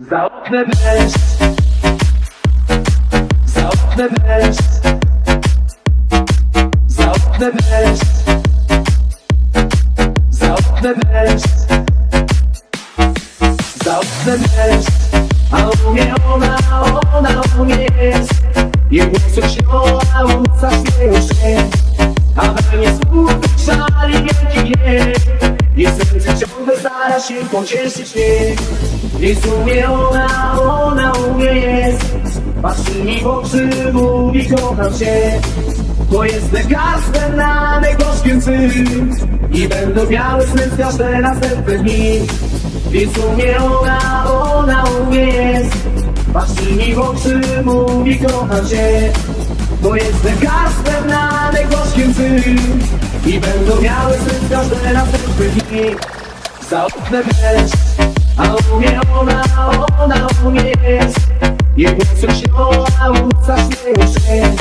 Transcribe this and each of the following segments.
Za oknem deszcz. Za oknem deszcz. Za oknem deszcz. Za oknem deszcz. Za oknem A u mnie ona, ona u mnie jest. Jej głos śpiewa, ulica śmieją się. A we mnie smutny szali wielki gniew Jej serce stara się pocieszyć mnie I w sumie ona, ona jest. Patrzy mi w oczy, mówi kocham cię To jest lekarstwem na najgorzkie sny I będą białe sny w każde następne dni. W sumie ona, ona u jest. Patrzy mi w oczy, mówi kocham cię To jest lekarstwem na najgorzkie sny I będą miały w każde następne dni Za oknem deszcz, a u mnie ona, ona u mnie jest. Się ona ulica śmieje się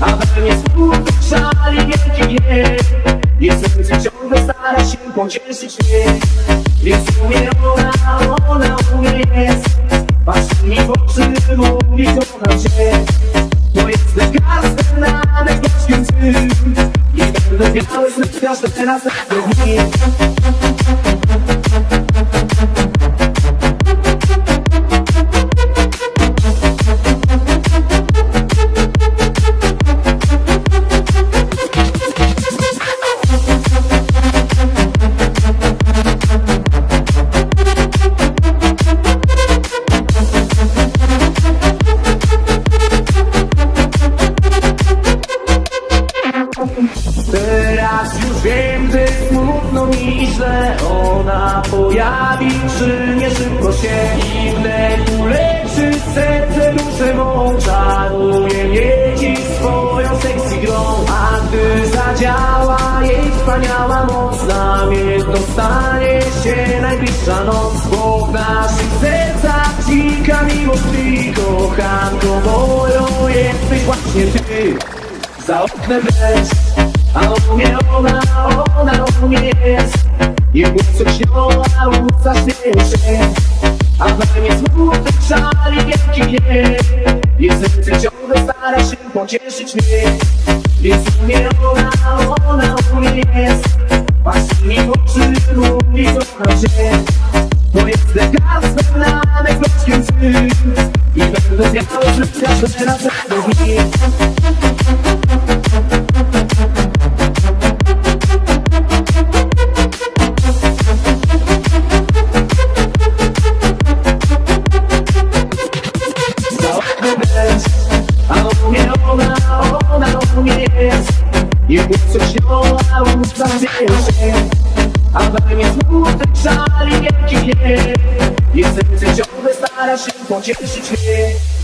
A we mnie smutny szali wielki gniew. Jej serce ciągle stara się pocieszyć mnie. I w sumie ona, ona u mnie jest. Patrzy mi w oczy, mówi kocham cię będę miały sny w każde następne dni źle Ona pojawi, czy nie szybko się I wnet uleczy serce duszę mą Czaruje mnie dziś swoją sexy grą A gdy zadziała jej wspaniała moc Dla mnie się najbliższa noc Bo w naszych sercach dzika miłość Ty Kochanką moją jesteś właśnie Ty. Za oknem deszcz, a u ona, ona u mnie jest. Jej głosem śpiewa, ulica śmieje się A we mnie smutny szali wielki gniew. Jej serce ciągle stara się pocieszyć mnie. I w sumie ona, ona u jest. Patrzy mi w oczy, mówi kocham cię To jest lekarstwem na najgorzkie sny I będę miał żyć każde następne dni. Za Ulica śmieje się A we mnie smutny szali wielki gniew Jej serce ciągle stara się pocieszyć mnie